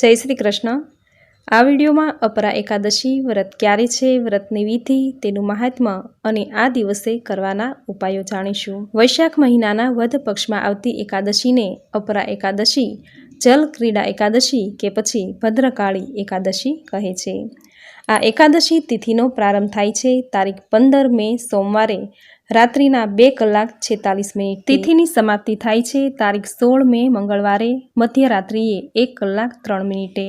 જય શ્રી કૃષ્ણ. આ વિડીયોમાં અપરા એકાદશી વ્રત ક્યારે છે, વ્રતની વિધિ, તેનું મહાત્મ્ય અને આ દિવસે કરવાના ઉપાયો જાણીશું. વૈશાખ મહિનાના વધ પક્ષમાં આવતી એકાદશીને અપરા એકાદશી, જલ ક્રીડા એકાદશી કે પછી ભદ્રકાળી એકાદશી કહે છે. આ એકાદશી તિથિનો પ્રારંભ થાય છે, તારીખ પંદર મે સોમવારે રાત્રિના બે કલાક છેતાલીસ મિનિટ તિથિની સમાપ્તિ થાય છે. તારીખ સોળ મે મંગળવારે મધ્યરાત્રિએ એક કલાક ત્રણ મિનિટે.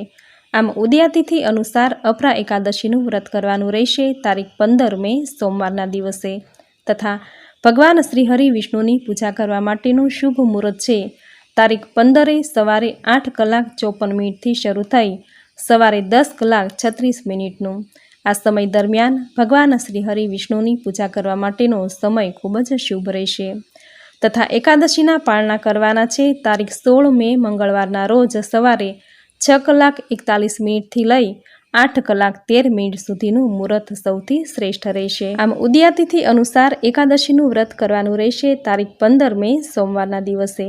આમ ઉદયાતિથિ અનુસાર અપરા એકાદશીનું વ્રત કરવાનું રહેશે. તારીખ પંદર મે સોમવારના દિવસે. તથા ભગવાન શ્રી હરિ વિષ્ણુની પૂજા કરવા માટેનું શુભ મુહૂર્ત છે. તારીખ પંદરે સવારે આઠ કલાક ચોપન મિનિટથી શરૂ થઈ સવારે દસ કલાક છત્રીસ મિનિટનું. આ સમય દરમિયાન ભગવાન શ્રી હરિ વિષ્ણુની પૂજા કરવા માટેનો સમય ખૂબ જ શુભ રહેશે. તથા એકાદશીના પાળના કરવાના છે, તારીખ સોળ મે મંગળવારના રોજ સવારે છ કલાક એકતાલીસ મિનિટથી લઈ આઠ કલાક તેર મિનિટ સુધીનું મુહૂર્ત સૌથી શ્રેષ્ઠ રહેશે. આમ ઉદયાતિથિ અનુસાર એકાદશીનું વ્રત કરવાનું રહેશે, તારીખ પંદર મે સોમવારના દિવસે.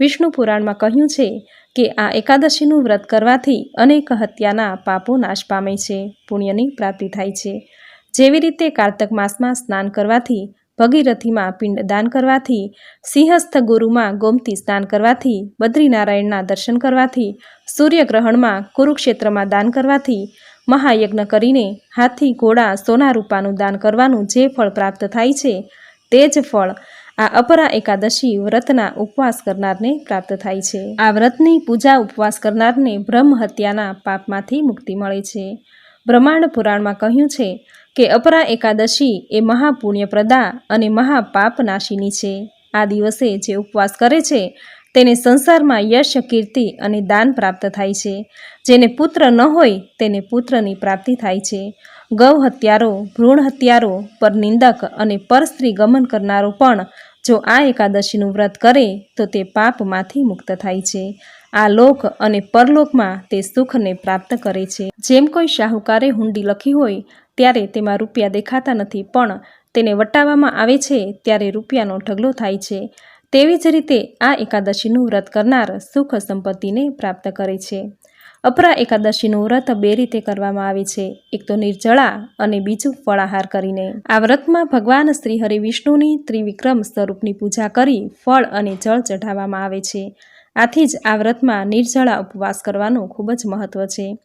વિષ્ણુ પુરાણમાં કહ્યું છે કે આ એકાદશીનું વ્રત કરવાથી અનેક હત્યાના પાપો નાશ પામે છે, પુણ્યની પ્રાપ્તિ થાય છે. જેવી રીતે કારતક માસમાં સ્નાન કરવાથી, ભગીરથીમાં પિંડદાન કરવાથી, સિંહસ્થ ગુરુમાં ગોમતી સ્નાન કરવાથી, બદ્રીનારાયણના દર્શન કરવાથી, સૂર્યગ્રહણમાં કુરુક્ષેત્રમાં દાન કરવાથી, મહાયજ્ઞ કરીને હાથી, ઘોડા, સોના રૂપાનું દાન કરવાનું જે ફળ પ્રાપ્ત થાય છે, તે જ ફળ આ અપરા એકાદશી વ્રતના ઉપવાસ કરનારને પ્રાપ્ત થાય છે. આ વ્રતની પૂજા ઉપવાસ કરનારને બ્રહ્મ હત્યાના પાપમાંથી મુક્તિ મળે છે. બ્રહ્માંડ પુરાણમાં કહ્યું છે કે અપરા એકાદશી એ મહાપુણ્યપ્રદા અને મહાપાપનાશીની છે. આ દિવસે જે ઉપવાસ કરે છે, તેને સંસારમાં યશ, કીર્તિ અને દાન પ્રાપ્ત થાય છે. જેને પુત્ર ન હોય, તેને પુત્રની પ્રાપ્તિ થાય છે. ગૌ હત્યારો ભ્રૂણ હત્યારો પર નિંદક અને પરસ્ત્રી ગમન કરનારો પણ જો આ એકાદશીનું વ્રત કરે, તો તે પાપમાંથી મુક્ત થાય છે. આ લોક અને પરલોકમાં તે સુખને પ્રાપ્ત કરે છે. જેમ કોઈ શાહુકારે હુંડી લખી હોય, ત્યારે તેમાં રૂપિયા દેખાતા નથી, પણ તેને વટાવવામાં આવે છે, ત્યારે રૂપિયાનો ઢગલો થાય છે. તેવી જ રીતે આ એકાદશીનું વ્રત કરનાર સુખ સંપત્તિને પ્રાપ્ત કરે છે. અપરા એકાદશીનું વ્રત બે રીતે કરવામાં આવે છે. એક તો નિર્જળા અને બીજું ફળાહાર કરીને. આ વ્રતમાં ભગવાન શ્રી હરિ વિષ્ણુની ત્રિવિક્રમ સ્વરૂપની પૂજા કરી ફળ અને જળ ચઢાવવામાં આવે છે. આથી જ આ વ્રતમાં નિર્જળા ઉપવાસ કરવાનું ખૂબ જ મહત્વ છે.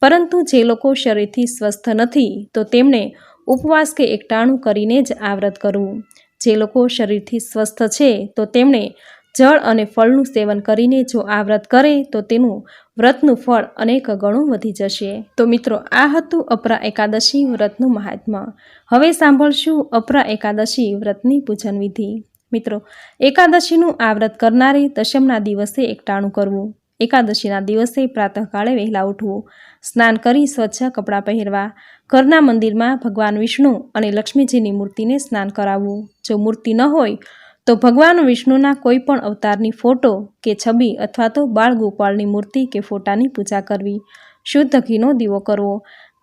પરંતુ જે લોકો શરીરથી સ્વસ્થ નથી, તો તેમણે ઉપવાસ કે એકટાણું કરીને જ આ વ્રત કરવું. જે લોકો શરીરથી સ્વસ્થ છે, તો તેમણે જળ અને ફળનું સેવન કરીને જો આ વ્રત કરે, તો તેનું વ્રતનું ફળ અનેક ગણું વધી જશે. તો મિત્રો, આ હતું અપરા એકાદશી વ્રતનું મહાત્મા હવે સાંભળશું અપરા એકાદશી વ્રતની પૂજન વિધિ. મિત્રો, એકાદશીનું આ વ્રત કરનારે દશમના દિવસે એકટાણું કરવું. એકાદશીના દિવસે પ્રાતઃકાળે વહેલા ઉઠવું. સ્નાન કરી સ્વચ્છ કપડાં પહેરવા. ઘરના મંદિરમાં ભગવાન વિષ્ણુ અને લક્ષ્મીજીની મૂર્તિને સ્નાન કરાવવું. જો મૂર્તિ ન હોય તો ભગવાન વિષ્ણુના કોઈ પણ અવતારની ફોટો કે છબી અથવા તો બાળ ગોપાળની મૂર્તિ કે ફોટાની પૂજા કરવી, શુદ્ધ ઘીનો દીવો કરવો,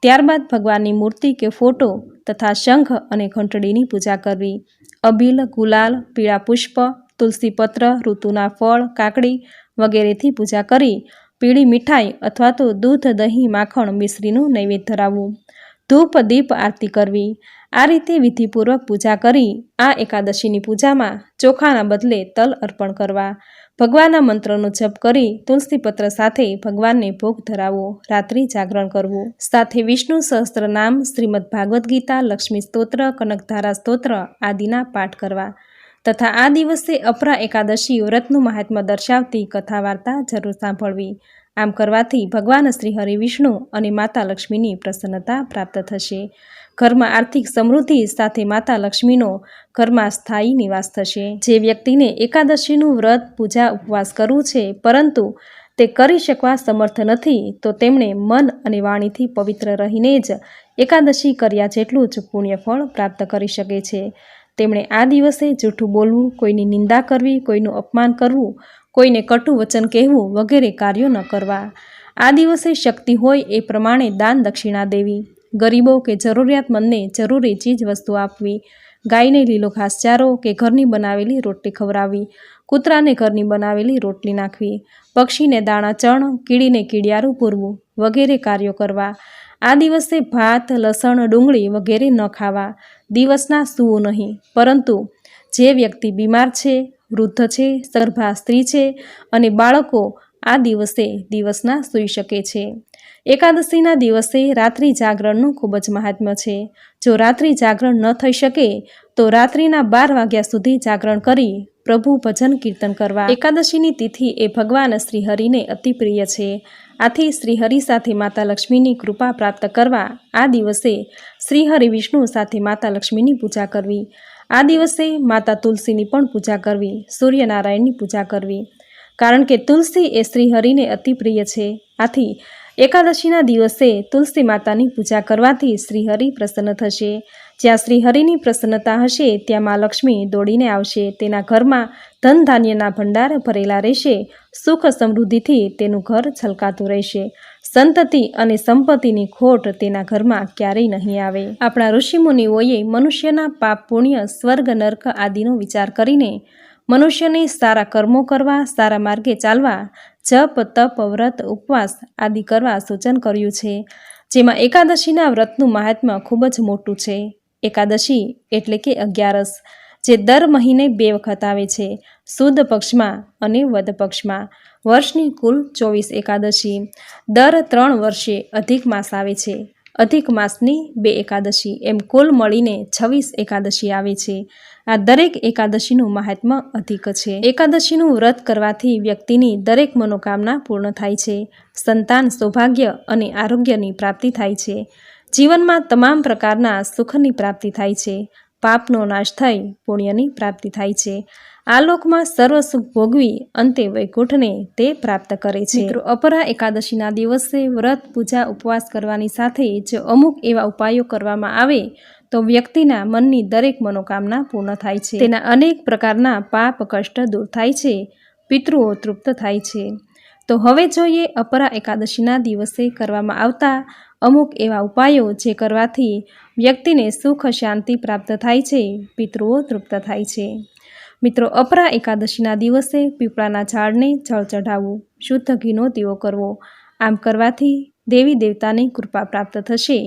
ત્યારબાદ ભગવાનની મૂર્તિ કે ફોટો તથા શંખ અને ઘંટડીની પૂજા કરવી, અબીલ, ગુલાલ, પીળા પુષ્પ, તુલસીપત્ર, ઋતુના ફળ, કાકડી વગેરેથી પૂજા કરી, પીળી મીઠાઈ અથવા તો દૂધ, દહીં, માખણ મિશ્રીનું નૈવેદ્ય ધરાવવું. ધૂપ, દીપ, આરતી કરવી. આ રીતે વિધિપૂર્વક પૂજા કરી, આ એકાદશીની પૂજામાં ચોખાના બદલે તલ અર્પણ કરવા. ભગવાનના મંત્રનો જપ કરી, તુલસીપત્ર સાથે ભગવાનને ભોગ ધરાવવો રાત્રિ જાગરણ કરવું. સાથે વિષ્ણુ સહસ્ત્ર નામ શ્રીમદ ભાગવદ્ ગીતા, લક્ષ્મી સ્તોત્ર, કનકધારા સ્તોત્ર આદિના પાઠ કરવા. તથા આ દિવસે અપરા એકાદશી વ્રતનું મહાત્મ્ય દર્શાવતી કથા વાર્તા જરૂર સાંભળવી. આમ કરવાથી ભગવાન શ્રી હરિ વિષ્ણુ અને માતા લક્ષ્મીની પ્રસન્નતા પ્રાપ્ત થશે. ઘરમાં આર્થિક સમૃદ્ધિ સાથે માતા લક્ષ્મીનો ઘરમાં સ્થાયી નિવાસ થશે. જે વ્યક્તિને એકાદશીનું વ્રત, પૂજા, ઉપવાસ કરવું છે, પરંતુ તે કરી શકવા સમર્થ નથી, તો તેમણે મન અને વાણીથી પવિત્ર રહીને જ એકાદશી કર્યા જેટલું જ પુણ્યફળ પ્રાપ્ત કરી શકે છે. તેમણે આ દિવસે જૂઠું બોલવું, કોઈની નિંદા કરવી, કોઈનું અપમાન કરવું કોઈને કટુ વચન કહેવું વગેરે કાર્યો ન કરવા. આ દિવસે શક્તિ હોય એ પ્રમાણે દાન દક્ષિણા દેવી. ગરીબો કે જરૂરિયાતમંદને જરૂરી ચીજ વસ્તુ આપવી. ગાયને લીલો ઘાસચારો કે ઘરની બનાવેલી રોટલી ખવડાવવી. કૂતરાને ઘરની બનાવેલી રોટલી નાખવી. પક્ષીને દાણા ચણ, કીડીને કીડિયારું પૂરવું વગેરે કાર્યો કરવા. આ દિવસે ભાત, લસણ, ડુંગળી વગેરે ન ખાવા. દિવસના સૂવું નહીં. પરંતુ જે વ્યક્તિ બીમાર છે વૃદ્ધ છે, સગર્ભા સ્ત્રી છે અને બાળકો આ દિવસે દિવસના સૂઈ શકે છે. એકાદશીના દિવસે રાત્રિ જાગરણનું ખૂબ જ મહાત્મ્ય છે. જો રાત્રિ જાગરણ ન થઈ શકે, તો રાત્રિના બાર વાગ્યા સુધી જાગરણ કરી પ્રભુ ભજન કીર્તન કરવા. એકાદશીની તિથિ એ ભગવાન શ્રીહરિને અતિ પ્રિય છે. આથી શ્રી હરિ સાથે માતા લક્ષ્મીની કૃપા પ્રાપ્ત કરવા આ દિવસે શ્રી હરિ વિષ્ણુ સાથે માતા લક્ષ્મીની પૂજા કરવી. આ દિવસે માતા તુલસીની પણ પૂજા કરવી, સૂર્યનારાયણની પૂજા કરવી. કારણ કે તુલસી એ શ્રીહરિને અતિ પ્રિય છે. આથી એકાદશીના દિવસે તુલસી માતાની પૂજા કરવાથી શ્રીહરિ પ્રસન્ન થશે. જ્યાં શ્રીહરિની પ્રસન્નતા હશે, ત્યાં મા લક્ષ્મી દોડીને આવશે. તેના ઘરમાં ધન ધાન્યના ભંડાર ભરેલા રહેશે. સુખ સમૃદ્ધિથી તેનું ઘર છલકાતું રહેશે. સંતતિ અને સંપત્તિની ખોટ તેના ઘરમાં ક્યારેય નહીં આવે. આપણા ઋષિમુનિઓએ મનુષ્યના પાપ પુણ્ય, સ્વર્ગ, નર્ક આદિનો વિચાર કરીને મનુષ્યને સારા કર્મો કરવા, સારા માર્ગે ચાલવા, જપ, તપ, વ્રત, ઉપવાસ આદિ કરવા સૂચન કર્યું છે. જેમાં એકાદશીના વ્રતનું મહાત્મ્ય ખૂબ જ મોટું છે. એકાદશી એટલે કે અગિયારસ. જે દર મહિને બે વખત આવે છે. સુદ પક્ષમાં અને વદ પક્ષમાં. વર્ષની કુલ ચોવીસ એકાદશી. દર ત્રણ વર્ષે અધિક માસ આવે છે. અધિક માસની બે એકાદશી. એમ કુલ મળીને છવ્વીસ એકાદશી આવે છે. આ દરેક એકાદશીનું મહાત્મ્ય અધિક છે. એકાદશીનું વ્રત કરવાથી વ્યક્તિની દરેક મનોકામના પૂર્ણ થાય છે. સંતાન સૌભાગ્ય અને આરોગ્યની પ્રાપ્તિ થાય છે. જીવનમાં તમામ પ્રકારના સુખની પ્રાપ્તિ થાય છે. પાપનો નાશ થઈ પુણ્યની પ્રાપ્તિ થાય છે. આ લોકમાં સર્વ સુખ ભોગવી અંતે વૈકુંઠને તે પ્રાપ્ત કરે છે. અપરા એકાદશીના દિવસે વ્રત, પૂજા, ઉપવાસ કરવાની સાથે જો અમુક એવા ઉપાયો કરવામાં આવે તો વ્યક્તિના મનની દરેક મનોકામના પૂર્ણ થાય છે. તેના અનેક પ્રકારના પાપ, કષ્ટ દૂર થાય છે. પિતૃઓ તૃપ્ત થાય છે. તો હવે જોઈએ અપરા એકાદશીના દિવસે કરવામાં આવતા અમુક એવા ઉપાયો જે કરવાથી વ્યક્તિને સુખ, શાંતિ પ્રાપ્ત થાય છે, પિતૃઓ તૃપ્ત થાય છે. મિત્રો, અપરા એકાદશીના દિવસે પીપળાના ઝાડને જળ ચઢાવવું, શુદ્ધ ઘીનો દીવો કરવો, આમ કરવાથી દેવી દેવતાની કૃપા પ્રાપ્ત થશે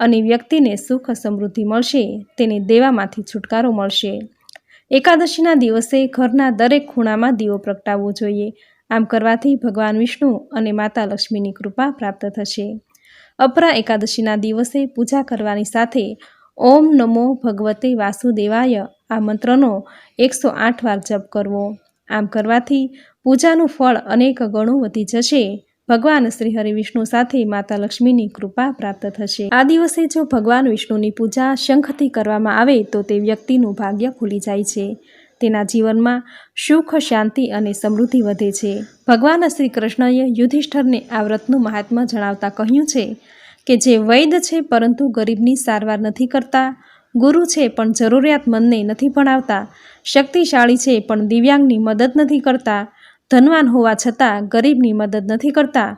અને વ્યક્તિને સુખ, સમૃદ્ધિ મળશે, તેને દેવામાંથી છુટકારો મળશે. એકાદશીના દિવસે ઘરના દરેક ખૂણામાં દીવો પ્રગટાવવો જોઈએ. આમ કરવાથી ભગવાન વિષ્ણુ અને માતા લક્ષ્મીની કૃપા પ્રાપ્ત થશે. અપરા એકાદશીના દિવસે પૂજા કરવાની સાથે ઓમ નમો ભગવતે વાસુદેવાય આ મંત્રનો એકસો આઠ વાર જપ કરવો. આમ કરવાથી પૂજાનું ફળ અનેક ગણું વધી જશે. ભગવાન શ્રી હરિ વિષ્ણુ સાથે માતા લક્ષ્મીની કૃપા પ્રાપ્ત થશે. આ દિવસે જો ભગવાન વિષ્ણુની પૂજા શંખથી કરવામાં આવે તો તે વ્યક્તિનું ભાગ્ય ખુલી જાય છે. તેના જીવનમાં સુખ, શાંતિ અને સમૃદ્ધિ વધે છે. ભગવાન શ્રી કૃષ્ણએ યુધિષ્ઠરને આ વ્રતનું મહાત્મા જણાવતા કહ્યું છે કે, જે વૈદ છે પરંતુ ગરીબની સારવાર નથી કરતા, ગુરુ છે પણ જરૂરિયાતમંદને નથી ભણાવતા, શક્તિશાળી છે પણ દિવ્યાંગની મદદ નથી કરતા, ધનવાન હોવા છતાં ગરીબની મદદ નથી કરતા,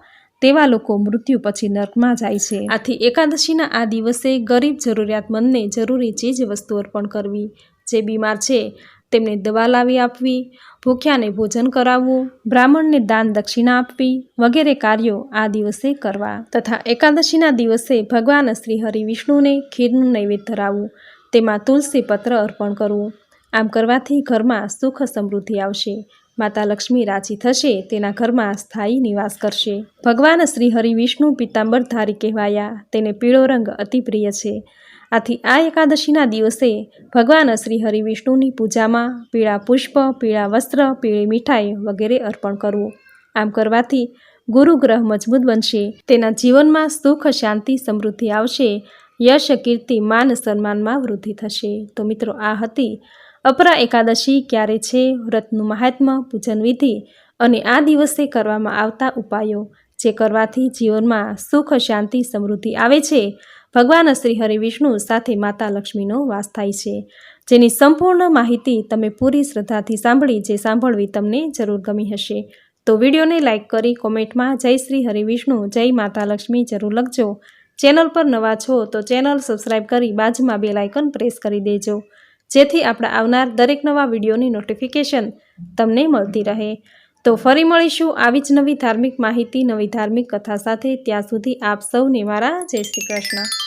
તેવા લોકો મૃત્યુ પછી નર્કમાં જાય છે. આથી એકાદશીના આ દિવસે ગરીબ જરૂરિયાતમંદને જરૂરી ચીજ વસ્તુ અર્પણ કરવી જે બીમાર છે તેમને દવા લાવી આપવી, ભૂખ્યાને ભોજન કરાવવું, બ્રાહ્મણને દાન દક્ષિણા આપવી વગેરે કાર્યો આ દિવસે કરવા તથા એકાદશીના દિવસે ભગવાન શ્રી હરિ વિષ્ણુને ખીરનું નૈવેદ્ય ધરાવવું, તેમાં તુલસી પત્ર અર્પણ કરવું. આમ કરવાથી ઘરમાં સુખ સમૃદ્ધિ આવશે. માતા લક્ષ્મી રાજી થશે, તેના ઘરમાં સ્થાયી નિવાસ કરશે. ભગવાન શ્રી હરિ વિષ્ણુ પિત્તાંબરધારી કહેવાયા, તેને પીળો રંગ અતિ પ્રિય છે. આથી આ એકાદશીના દિવસે ભગવાન શ્રી હરિવિષ્ણુની પૂજામાં પીળા પુષ્પ, પીળા વસ્ત્ર, પીળી મીઠાઈ વગેરે અર્પણ કરવું. આમ કરવાથી ગુરુ ગ્રહ મજબૂત બનશે, તેના જીવનમાં સુખ, શાંતિ, સમૃદ્ધિ આવશે, યશ, કીર્તિ, માન, સન્માનમાં વૃદ્ધિ થશે. તો મિત્રો, આ હતી અપરા એકાદશી, ક્યારે છે, વ્રતનું મહાત્મ્ય, પૂજન વિધિ અને આ દિવસે કરવામાં આવતા ઉપાયો, જે કરવાથી જીવનમાં સુખ, શાંતિ, સમૃદ્ધિ આવે છે ભગવાન શ્રી હરિ વિષ્ણુ સાથે માતા લક્ષ્મીનો વાસ થાય છે. જેની સંપૂર્ણ માહિતી તમે પૂરી શ્રદ્ધાથી સાંભળી જે સાંભળવી તમને જરૂર ગમી હશે. તો વિડીયોને લાઇક કરી કોમેન્ટમાં જય શ્રી હરિ વિષ્ણુ જય માતા લક્ષ્મી જરૂર લખજો. ચેનલ પર નવા છો તો ચેનલ સબસ્ક્રાઈબ કરી બાજુમાં બે લાઇકન પ્રેસ કરી દેજો. જેથી આપણા આવનાર દરેક નવા વિડીયોની નોટિફિકેશન તમને મળતી રહે. તો ફરી મળીશું આવી જ નવી ધાર્મિક માહિતી, નવી ધાર્મિક કથા સાથે. ત્યાં સુધી આપ સૌને મારા જય શ્રી કૃષ્ણ.